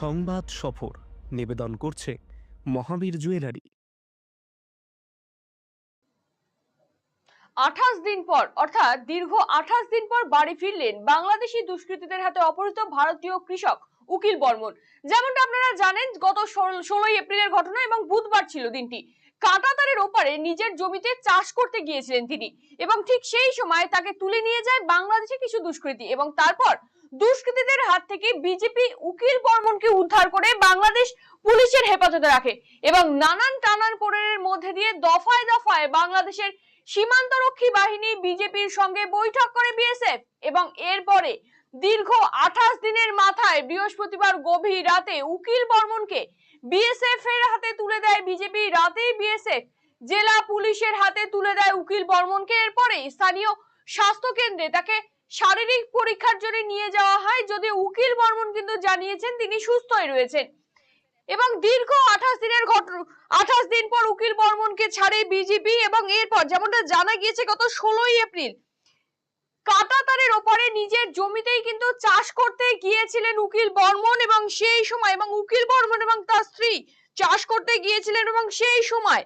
সংবাদ সফর নিবেদন করছে মহাবীর জুয়েলারি। আঠাশ দিন পর, অর্থাৎ দীর্ঘ আঠাশ দিন পর বাড়ি ফিরলেন বাংলাদেশি দুষ্কৃতীদের হাতে অপহৃত ভারতীয় কৃষক উকিল বর্মন। যেমনটা আপনারা জানেন, গত ষোলোই এপ্রিলের ঘটনা এবং বুধবার ছিল দিনটি। কাঁটাতারের ওপারে নিজের জমিতে চাষ করতে গিয়েছিলেন তিনি। এবং ঠিক সেই সময় তাকে তুলে নিয়ে যায় বাংলাদেশে কিছু দুষ্কৃতী এবং তারপর দুষ্কৃতীদের হাত থেকে বিজেপি উকিল বর্মনকে উদ্ধার করে বাংলাদেশ পুলিশের হেফাজতে রাখে এবং নানান টানান পোড়েনের মধ্যে দিয়ে দফায় দফায় বাংলাদেশের সীমান্তরক্ষী বাহিনী বিজেপির সঙ্গে বৈঠক করে বিএসএফ এবং এরপরে দীর্ঘ আঠাশ দিনের মাথায় বৃহস্পতিবার গভীর রাতে উকিল বর্মনকে বিএসএফ এর হাতে তুলে দেয় বিজেপি। রাতেই বিএসএফ জেলা পুলিশের হাতে তুলে দেয় উকিল বর্মনকে। এরপরে স্থানীয় স্বাস্থ্য কেন্দ্রে তাকে শারীরিক পরীক্ষার জন্য নিয়ে যাওয়া হয়। যদি উকিল বর্মন কিন্তু জানিয়েছেন তিনি সুস্থই রয়েছেন। এবং দীর্ঘ আঠাশ দিনের ঘটনা আঠাশ দিন পর উকিল বর্মনকে ছাড়ে বিজেপি এবং এরপর যেমনটা জানা গিয়েছে, গত ষোলোই এপ্রিল কাটাতারের ওপারে নিজের জমিতেই কিন্তু চাষ করতে গিয়েছিলেন উকিল বর্মন এবং সেই সময় এবং উকিল বর্মন এবং তার স্ত্রী চাষ করতে গিয়েছিলেন এবং সেই সময়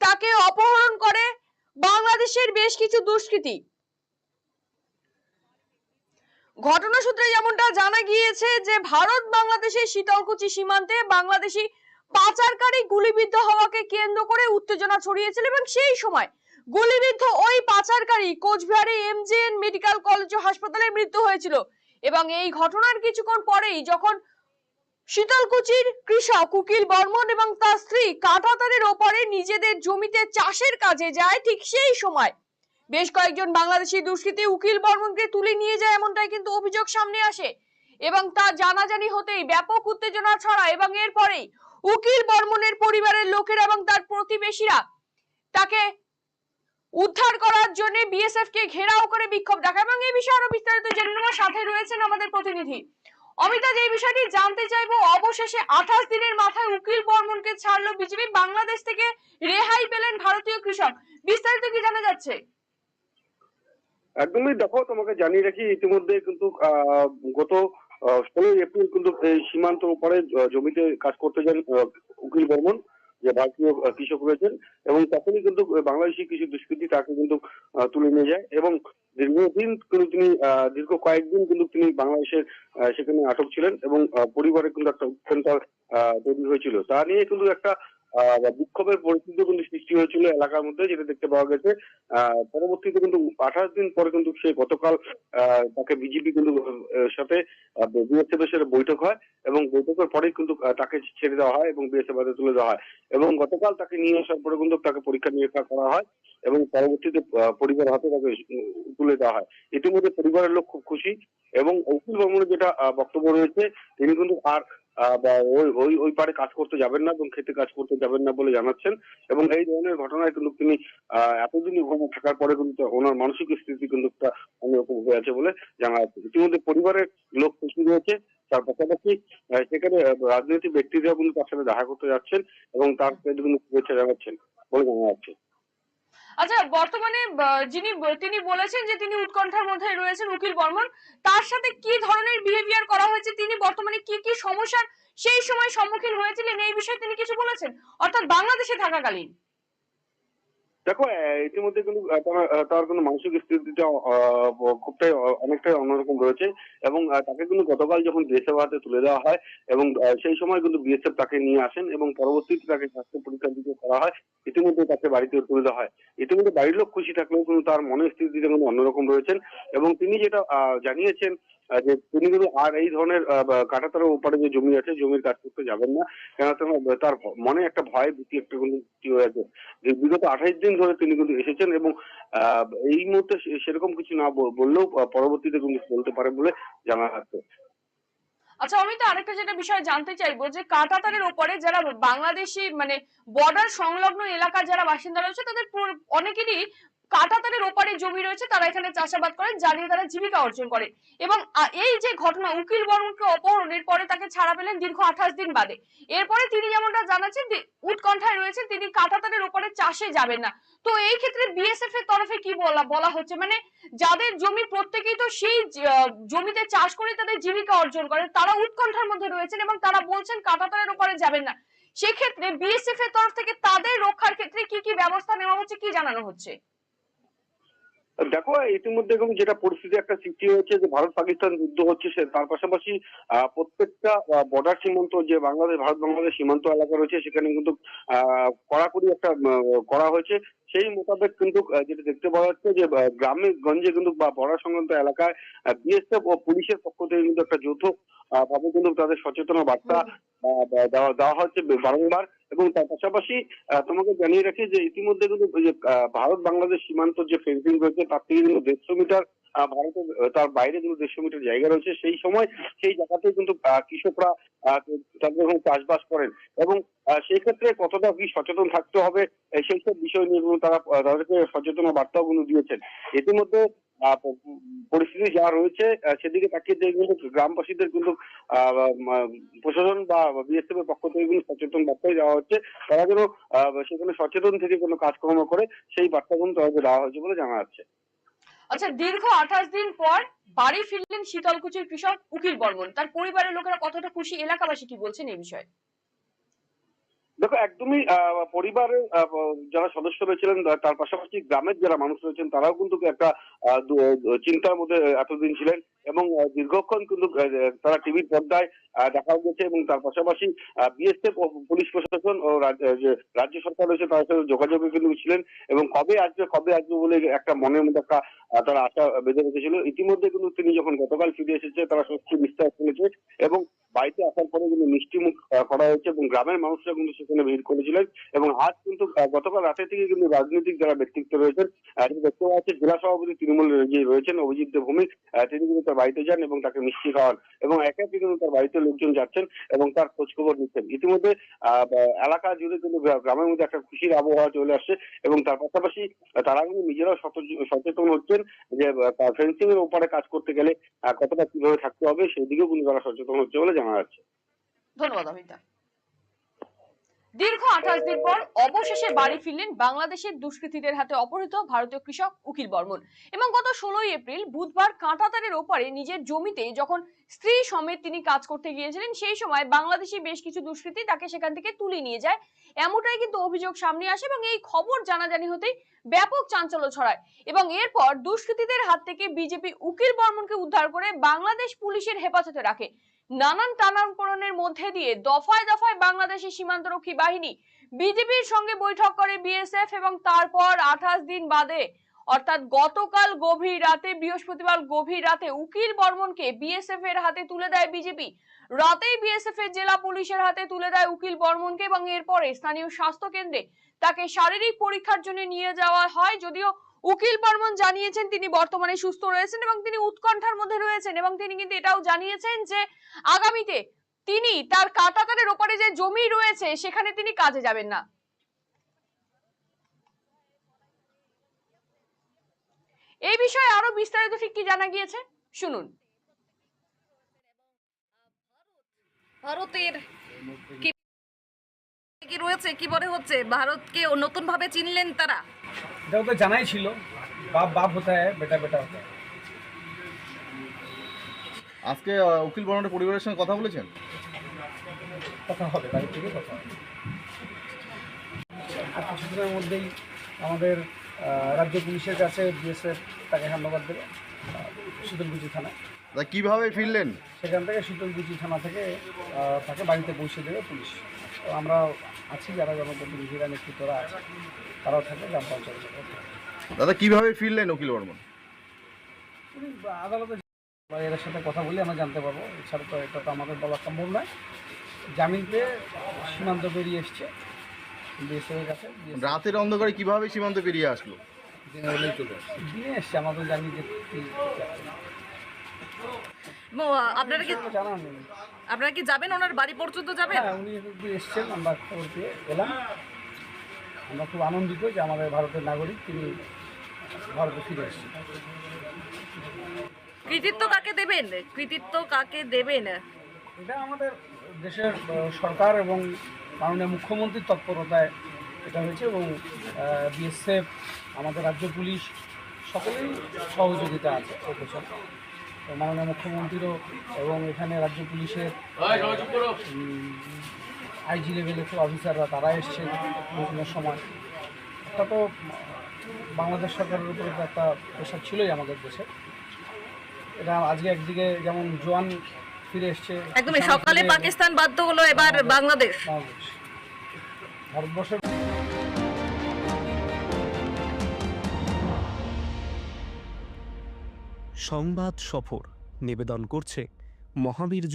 তাকে অপহরণ করে বাংলাদেশের বেশ কিছু দুষ্কৃতী। ঘটনা সূত্রে যেমনটা জানা গিয়েছে যে, ভারত বাংলাদেশের শীতলকুচি সীমান্তে বাংলাদেশি পাচারকারী গুলিবিদ্ধ হওয়াকে কেন্দ্র করে উত্তেজনা ছড়িয়েছিল এবং সেই সময় গুলিবিদ্ধ ওই পাচারকারী কোচবিহারে এমজেএন মেডিকেল কলেজ ও হাসপাতালে মৃত্যু হয়েছিল। এবং এই ঘটনার কিছুক্ষণ পরেই যখন শীতলকুচির কৃষক উকিল বর্মন এবং তার স্ত্রী কাঁটাতারের ওপারে নিজেদের জমিতে চাষের কাজে যায় ঠিক সেই সময় বেশ কয়েকজন বাংলাদেশি দুষ্কৃতী উকিল বর্মনকে তুলে নিয়ে যায় এমনটাই কিন্তু অভিযোগ সামনে আসে। এবং তা জানাজানি হতেই ব্যাপক উত্তেজনা ছড়ায় এবং এরপরেই উকিল বর্মনের পরিবারের লোকেরা এবং তার প্রতিবেশীরা তাকে উদ্ধার করার জন্য বিএসএফ কে ঘেরাও করে বিক্ষোভ দেখায় এবং এই বিষয়ে আরও বিস্তারিত জেনে নেওয়ার সাথে রয়েছেন আমাদের প্রতিনিধি। অমিতা যে বিষয়টি জানতে চাইব, অবশেষে আঠাশ দিনের মাথায় উকিল বর্মনকে ছাড়লো বিজেপি বাংলাদেশ থেকে রেহাই পেলেন ভারতীয় কৃষক। বিস্তারিত কি জানা যাচ্ছে? একদমই দেখো, তোমাকে জানিয়ে রাখি, ইতিমধ্যে কিন্তু গত ষোলোই এপ্রিল কিন্তু সীমান্ত উপরে জমিতে কাজ করতে যান উকিল বর্মন। যে ভারতীয় কৃষক রয়েছেন এবং তখনই কিন্তু বাংলাদেশি কৃষি দুষ্কৃতি তাকে কিন্তু তুলে নিয়ে যায় এবং দীর্ঘদিন কিন্তু তিনি দীর্ঘ কয়েকদিন কিন্তু তিনি বাংলাদেশের সেখানে আটক ছিলেন এবং পরিবারে কিন্তু একটা উৎকণ্ঠা তৈরি হয়েছিল। তা নিয়ে কিন্তু একটা বিক্ষোভের পরিস্থিতি কিন্তু সৃষ্টি হয়েছিল এলাকার মধ্যে যেটা দেখতে পাওয়া গেছে। পরবর্তীতে কিন্তু আঠাশ দিন পরে কিন্তু সে গতকাল তাকে বিজেপি কিন্তু সাথে বিএসএফ এর সাথে বৈঠক হয় এবং বৈঠকের পরেই কিন্তু তাকে ছেড়ে দেওয়া হয় এবং বিএসএফ হাতে তুলে দেওয়া হয়। এবং গতকাল তাকে নিয়ে আসার পরে কিন্তু তাকে পরীক্ষা নিরীক্ষা করা হয় এবং পরবর্তীতে আহ, পরিবারের হাতে তাকে তুলে দেওয়া হয়। ইতিমধ্যে পরিবারের লোক খুব খুশি এবং উকিল বর্মনের যেটা বক্তব্য রয়েছে তিনি কিন্তু আর বা ওই ওই ওই পারে কাজ করতে যাবেন না এবং খেতে কাজ করতে যাবেন না বলে জানাচ্ছেন। এবং এই ধরনের ঘটনায় কিন্তু তিনি এতদিন ওখানে থাকার পরে কিন্তু ওনার মানসিক স্থিতি কিন্তু একটা অন্যরকম হয়ে আছে বলে জানা যাচ্ছে। ইতিমধ্যে পরিবারের লোক খুশি রয়েছে তার পাশাপাশি সেখানে রাজনৈতিক ব্যক্তিরাও কিন্তু তার সাথে দেখা করতে যাচ্ছেন এবং তার কিন্তু শুভেচ্ছা জানাচ্ছেন বলে জানা যাচ্ছে। আচ্ছা বর্তমানে যিনি, তিনি বলেছেন যে তিনি উৎকণ্ঠার মধ্যে রয়েছেন উকিল বর্মন, তার সাথে কি ধরনের বিহেভিয়ার করা হয়েছে? তিনি বর্তমানে কি কি সমস্যার, সেই সময় সম্মুখীন হয়েছিলেন? এই বিষয়ে তিনি কিছু বলেছেন? অর্থাৎ বাংলাদেশে থাকাকালীন। দেখো ইতিমধ্যে কিন্তু তার কিন্তু মানসিক স্থিতিটা খুবটাই অনেকটাই অন্যরকম রয়েছে এবং তাকে কিন্তু গতকাল যখন বিএসএফ হাতে তুলে দেওয়া হয় এবং সেই সময় কিন্তু বিএসএফ তাকে নিয়ে আসেন এবং পরবর্তীতে তাকে স্বাস্থ্য পরীক্ষা দিতে করা হয়, ইতিমধ্যে তাকে বাড়িতে তুলে দেওয়া হয়। ইতিমধ্যে বাড়ির লোক খুশি থাকলেও কিন্তু তার মনের স্থিতিটা কিন্তু অন্যরকম রয়েছেন এবং তিনি যেটা জানিয়েছেন যে তিনি কিন্তু আর এই ধরনের কাঁটাতারের উপরে যে জমি আছে, জমির কাজ করতে যাবেন না। কেন তার মনে একটা ভয় ভীতি একটা কিন্তু হয়ে আছে। যে বিগত আঠাইশ দিন ধরে তিনি কিন্তু এসেছেন এবং এই মুহূর্তে সেরকম কিছু না বললেও পরবর্তীতে কিন্তু বলতে পারে বলে জানা যাচ্ছে। আচ্ছা আমি তো আরেকটা যেটা বিষয় জানতে চাইব যে কাটাতারের ওপরে যারা বাংলাদেশি মানে বর্ডার সংলগ্ন এলাকার যারা বাসিন্দা রয়েছে, তাদের অনেকেরই কাটাতারের ওপারে জমি রয়েছে, তারা এখানে চাষাবাদ করেন যা নিয়ে তারা জীবিকা অর্জন করে। এবং এই যে ঘটনা, উকিল বর্মনকে অপহরণের পরে তাকে ছাড়া পেলেন দীর্ঘ আঠাশ দিন বাদে। এরপরে তিনি যেমনটা জানাচ্ছেন উৎকণ্ঠায় রয়েছেন, তিনি কাঁটাতারের ওপারে চাষে যাবেন না। তো এই ক্ষেত্রে বিএসএফ এর তরফে কি বলা বলা হচ্ছে? মানে যাদের জমি প্রত্যেকেই তো সেই জমিতে চাষ করে তাদের জীবিকা অর্জন করে, তারা উৎকণ্ঠার মধ্যে রয়েছেন এবং তারা বলছেন কাঁটাতারের ওপারে যাবেন না। সেক্ষেত্রে বিএসএফ এর তরফ থেকে তাদের রক্ষার ক্ষেত্রে কি কি ব্যবস্থা নেওয়া হচ্ছে, কি জানানো হচ্ছে? দেখো ইতিমধ্যে এরকম যেটা পরিস্থিতি একটা সৃষ্টি হয়েছে যে ভারত পাকিস্তান যুদ্ধ হচ্ছে সে তার পাশাপাশি প্রত্যেকটা বর্ডার সীমান্ত যে বাংলাদেশ ভারত বাংলাদেশ সীমান্ত এলাকা রয়েছে সেখানে কিন্তু আহ, কড়াকড়ি একটা করা হয়েছে। সেই মোতাবেক কিন্তু যেটা দেখতে পাওয়া যাচ্ছে যে গ্রামে গঞ্জে কিন্তু বা বর্ডার সংক্রান্ত এলাকায় বিএসএফ ও পুলিশের পক্ষ থেকে কিন্তু একটা যৌথ ভাবে কিন্তু তাদের সচেতনা বার্তা দেওয়া হচ্ছে বারংবার। এবং তার পাশাপাশি তোমাকে জানিয়ে রাখি যে ইতিমধ্যে কিন্তু ভারত বাংলাদেশ সীমান্ত যে ফেন্সিং রয়েছে, তার থেকে কিন্তু দেড়শো মিটার ভারতের তার বাইরে কিন্তু দেড়শো মিটার জায়গা রয়েছে, সেই সময় সেই জায়গাতে কিন্তু কৃষকরা তাদের চাষবাস করেন। এবং সেই ক্ষেত্রে কতটা কি সচেতন থাকতে হবে সেই সব বিষয় নিয়ে তারা তাদেরকে সচেতনা বার্তাও কিন্তু দিয়েছেন। ইতিমধ্যে পরিস্থিতি যা রয়েছে সেদিকে তাকিয়ে কিন্তু গ্রামবাসীদের কিন্তু প্রশাসন বা বিএসএফ এর পক্ষ থেকে কিন্তু সচেতন বার্তাই দেওয়া হচ্ছে। তারা যেন সেখানে সচেতন থেকে কোনো কাজকর্ম করে, সেই বার্তা কিন্তু তাদেরকে দেওয়া হয়েছে বলে জানা যাচ্ছে। আচ্ছা দীর্ঘ আঠাশ দিন পর বাড়ি ফিরলেন শীতলকুচির কৃষক উকিল বর্মন। তার পরিবারের লোকেরা কতটা খুশি? এলাকাবাসী কি বলছেন এই বিষয়ে? দেখো, একদমই পরিবারের যারা সদস্য রয়েছিলেন তার পাশাপাশি গ্রামের যারা মানুষ রয়েছেন, তারাও কিন্তু একটা চিন্তার মধ্যে এতদিন ছিলেন। এবং দীর্ঘক্ষণ কিন্তু তারা টিভির পর্দায় দেখা গেছে এবং তার পাশাপাশি বিএসএফ ও পুলিশ প্রশাসন ও রাজ্য সরকার রয়েছে তাদের সাথে যোগাযোগে কিন্তু ছিলেন এবং কবে আসবে কবে আসবে বলে একটা মনের মধ্যে একটা তারা আশা বেঁধে রেখেছিল। ইতিমধ্যে কিন্তু তিনি যখন গতকাল ফিরে এসেছে, তারা স্বস্তি নিঃশ্বাস ফেলেছে এবং বাড়িতে আসার পরে কিন্তু মিষ্টি মুখ করা হয়েছে এবং গ্রামের মানুষরা কিন্তু সেখানে ভিড় করেছিলেন এবং আজ কিন্তু গতকাল রাতে থেকে কিন্তু রাজনৈতিক যারা ব্যক্তিত্ব রয়েছেন দেখতে পাওয়া যাচ্ছে, জেলা সভাপতি তৃণমূল যে রয়েছেন অভিজিৎ ভৌমিক তিনি কিন্তু তার বাড়িতে যান এবং তাকে মিষ্টি খাওয়ান এবং একে কিন্তু তার বাড়িতে লোকজন যাচ্ছেন এবং তার খোঁজ খবর নিচ্ছেন। ইতিমধ্যে এলাকা জুড়ে কিন্তু গ্রামের মধ্যে একটা খুশির আবহাওয়া চলে আসছে এবং তার পাশাপাশি তারা কিন্তু নিজেরাও সচেতন হচ্ছেন যে ফেন্সিং এর ওপারে কাজ করতে গেলে কতটা কীভাবে থাকতে হবে সেদিকেও কিন্তু তারা সচেতন হচ্ছে বলে জানা যাচ্ছে। ধন্যবাদ, অমিতা। দীর্ঘ আঠাশ দিন পর অবশেষে বাড়ি ফিরলেন বাংলাদেশের দুষ্কৃতীদের হাতে অপহৃত ভারতীয় কৃষক উকিল বর্মন। এবং গত ষোলোই এপ্রিল বুধবার কাঁটাতারের ওপারে নিজের জমিতে যখন স্ত্রী সমেত তিনি কাজ করতে গিয়েছিলেন, সেই সময় বাংলাদেশি বেশ কিছু দুষ্কৃতী তাকে সেখান থেকে তুলে নিয়ে যায়। এমনটাই কিন্তু অভিযোগ সামনে আসে এবং এই খবর জানাজানি হতেই ব্যাপক চাঞ্চল্য ছড়ায়। এবং এরপর দুষ্কৃতীদের হাত থেকে বিজেপি উকিল বর্মনকে উদ্ধার করে বাংলাদেশ পুলিশের হেফাজতে রাখে। নানান টানাপোড়েনের মধ্যে দিয়ে দফায় দফায় বাংলাদেশের সীমান্তরক্ষী বাহিনী বিজেপির সঙ্গে বৈঠক করে বিএসএফ এবং তারপর আঠাশ দিন বাদে, অর্থাৎ গতকাল গভীর রাতে, বৃহস্পতিবার গভীর রাতে উকিল বর্মনকে বিএসএফ এর হাতে তুলে দেয় বিজেপি রাতেই বিএসএফ এর জেলা পুলিশের হাতে তুলে দেয় উকিল বর্মনকে এবং এরপরে স্থানীয় স্বাস্থ্য কেন্দ্রে তাকে শারীরিক পরীক্ষার জন্য নিয়ে যাওয়া হয়, যদিও উকিল বর্মন জানিয়েছেন তিনি বর্তমানে সুস্থ রয়েছেন এবং তিনি উৎকণ্ঠার মধ্যে রয়েছেন এবং তিনি কিন্তু এটাও জানিয়েছেন যে আগামীতে তিনি তার কাটাতারের ওপরে যে জমি রয়েছে, সেখানে তিনি কাজে যাবেন না। এই বিষয়ে আরও বিস্তারিত ঠিক কি জানা গিয়েছে? শুনুন। ভারতের কি রয়েছে, কি মনে হচ্ছে? ভারতকে নতুন ভাবে চিনলেন তারা? এটাও তো জানাই ছিল বাপ বাপ হতে হয় বেটা বেটা হতে আজকে আহ, উকিল বর্মনের পরিবারের সঙ্গে কথা বলেছেন? কথা হবে বাড়ি থেকে কথা হবে। আর কিছুদিনের মধ্যেই আমাদের আহ, রাজ্য পুলিশের কাছে বিএসএফ তাকে হ্যান্ডওভার দেবে আহ, শীতলকুচি থানায় তা কীভাবে ফিরলেন? সেখান থেকে শীতলকুচি থানা থেকে আহ, তাকে বাড়িতে পৌঁছে দেবে পুলিশ। তো আমরা আছি যারা জনপ্রতিনিধিরা নেতৃত্বরা আছে তারাও থাকে গ্রাম পঞ্চায়েত দাদা কীভাবে ফিরলেন উকিল বর্মন? আদালতে এর সাথে কথা বলে আমরা জানতে পারব। এছাড়া তো এটা তো আমাদের বলা সম্ভব নয়। জামিন পেয়ে সীমান্ত পেরিয়ে এসছে বিএসএফের কাছে। রাতের অন্ধকারে কীভাবে সীমান্ত পেরিয়ে আসলো? দিনে এসছে আমাদের জানি যে আপনারা কি আপনারা কি যাবেন? ওনার বাড়ি পর্যন্ত যাবেন? হ্যাঁ উনি এসছেন আমরা খবর পেয়ে এলাম আমরা খুব আনন্দিত যে আমাদের ভারতের নাগরিক তিনি ভারতে ফিরে এসেছেন। কৃতিত্ব কাকে দেবেন? কৃতিত্ব কাকে দেবেন? এটা আমাদের দেশের সরকার এবং মাননীয় মুখ্যমন্ত্রীর তৎপরতায় এটা হয়েছে এবং বিএসএফ আমাদের রাজ্য পুলিশ সকলেই সহযোগিতা আছে মাননীয় মুখ্যমন্ত্রীরও এবং এখানে রাজ্য পুলিশের আইজি লেভেলের অফিসাররা তারা এসছেন বিভিন্ন সময়। একটা তো বাংলাদেশ সরকারের উপরে তো একটা প্রেশার ছিলই আমাদের দেশে। এটা আজকে একদিকে যেমন জোয়ান ফিরে এসছে একদমই সকালে পাকিস্তান বাধ্য হলো এবার বাংলাদেশ। বাংলাদেশ। ভারতবর্ষের সংবাদ সফর নিবেদন করছে মহাবীর